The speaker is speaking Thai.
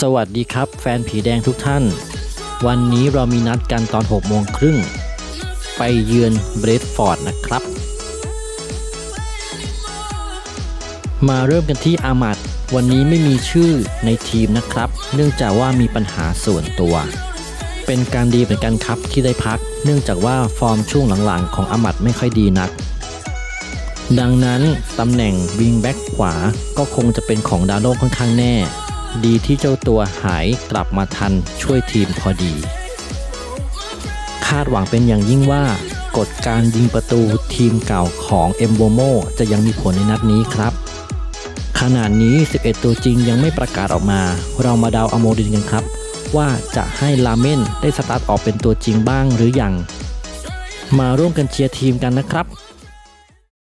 สวัสดีครับ แฟนผีแดงทุกท่าน วันนี้เรามีนัดกันตอน6โมงครึ่ง ไปเยือนเบรดฟอร์ดนะครับ มาเริ่มกันที่อามัดวันนี้ไม่มีชื่อในทีมนะครับ เนื่องจากว่ามีปัญหาส่วนตัว เป็นการดีเหมือนกันครับที่ได้พัก เนื่องจากว่าฟอร์มช่วงหลังๆ ของอามัดไม่ค่อยดีนัก ดังนั้นตำแหน่งวิงแบ็กขวาก็คงจะเป็นของดาโลค่อนข้างแน่ ดีที่เจ้าตัวหายกลับมาทันช่วยทีมพอดี คาดหวังเป็นอย่างยิ่งว่ากฎการยิงประตูทีมเก่าของเอ็มโบโมจะยังมีผลในนัดนี้ครับ ขณะนี้ 11 ตัวจริงยังไม่ประกาศออกมา เรามาเดาอโมดินกันครับ ว่าจะให้ลาเมนได้สตาร์ทออกเป็นตัวจริงบ้างหรือยัง มาร่วมกันเชียร์ทีมกันนะครับ